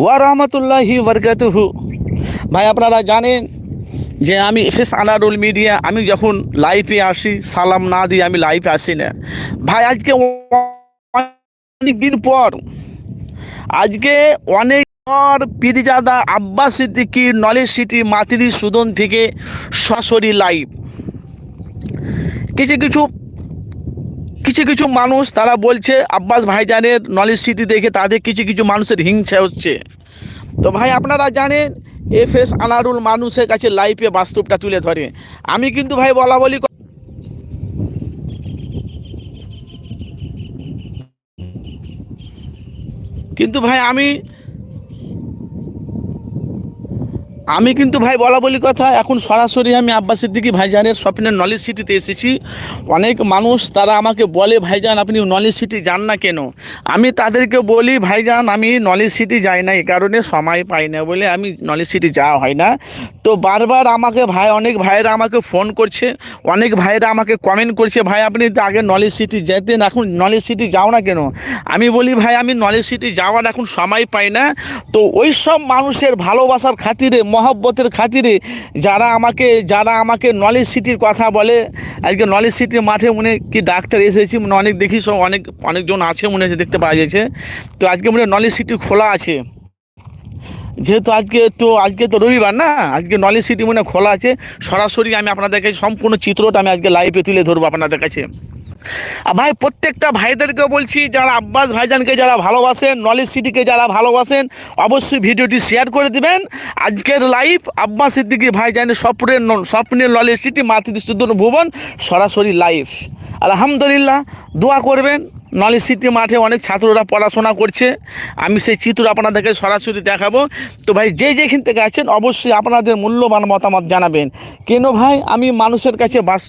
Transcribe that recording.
ওয়া রহমতুল্লাহি বরকাতুহু ভাই, আপনারা জানেন যে আমি এফএস আনারুল মিডিয়া, আমি যখন লাইভে আসি, সালাম না দিয়ে আমি লাইভে আসি না। ভাই, আজকে অনেক দিন পর, আজকে অনেক পর পীরজাদা আব্বাস সিদ্দিকি নলেজ সিটি মাতৃ সুদন থেকে সরাসরি লাইভ কিছু কিছু কিছু কিছু মানুষ তারা বলছে, আব্বাস ভাইজানের নলেজ সিটি দেখে তাদের কিছু কিছু মানুষের হিংসা হচ্ছে। তো ভাই, আপনারা জানেন এফ এস আনারুল মানুষের কাছে লাইফে বাস্তবটা তুলে ধরে। আমি কিন্তু ভাই বলা বলি কিন্তু ভাই, আমি আমি কিন্তু ভাই বলা বলি কথা, এখন সরাসরি আমি আব্বাস সিদ্দিকি ভাইজানের স্বপ্নের নলেজ সিটিতে এসেছি। অনেক মানুষ তারা আমাকে বলে, ভাইজান, আপনি নলেজ সিটি যান না কেন? আমি তাদেরকে বলি, ভাইজান, আমি নলেজ সিটি যাই না এই কারণে সময় পাই না বলে আমি নলেজ সিটি যাওয়া হয় না। তো বারবার আমাকে ভাই, অনেক ভাইয়েরা আমাকে ফোন করছে, অনেক ভাইয়েরা আমাকে কমেন্ট করছে, ভাই, আপনি আগে নলেজ সিটি যেতেন, এখন নলেজ সিটি যাও না কেন? আমি বলি, ভাই, আমি নলেজ সিটি যাওয়ার এখন সময় পাই না। তো ওই সব মানুষের ভালোবাসার খাতিরে মহব্বতের খাতিরে যারা আমাকে যারা আমাকে নলেজ সিটির কথা বলে, আজকে নলেজ সিটির মাঠে মনে কি ডাক্তার এসেছি, মনে অনেক দেখি সব অনেক, অনেকজন আছে মনে হচ্ছে দেখতে পাওয়া যাচ্ছে। তো আজকে মনে নলেজ সিটি খোলা আছে। যেহেতু আজকে তো আজকে তো রবিবার না, আজকে নলেজ সিটি মনে খোলা আছে। সরাসরি আমি আপনাদের কাছে সম্পূর্ণ চিত্রটা আমি আজকে লাইভে তুলে ধরবো আপনাদের কাছে। ভাই, প্রত্যেকটা ভাইদেরকে বলছি, যারা আব্বাস ভাইজানকে যারা ভালোবাসেন, নলেজ সিটিকে যারা ভালোবাসেন, অবশ্যই ভিডিওটি শেয়ার করে দিবেন। আজকের লাইভ আব্বাস সিদ্দিকি ভাইজানের স্বপ্নের স্বপ্নের নলেজ সিটি মাতৃস্তুদন ভুবন সরাসরি লাইভ আলহামদুলিল্লাহ, দোয়া করবেন, নলেজ সিটি মাঠে অনেক ছাত্ররা পড়াশোনা করছে। আমি সেই চিত্র আপনাদেরকে সরাসরি দেখাবো। তো ভাই, যে যেখান থেকে আছেন, অবশ্যই আপনাদের মূল্যবান মতামত জানাবেন। কেন ভাই, আমি মানুষের কাছে বাস্তব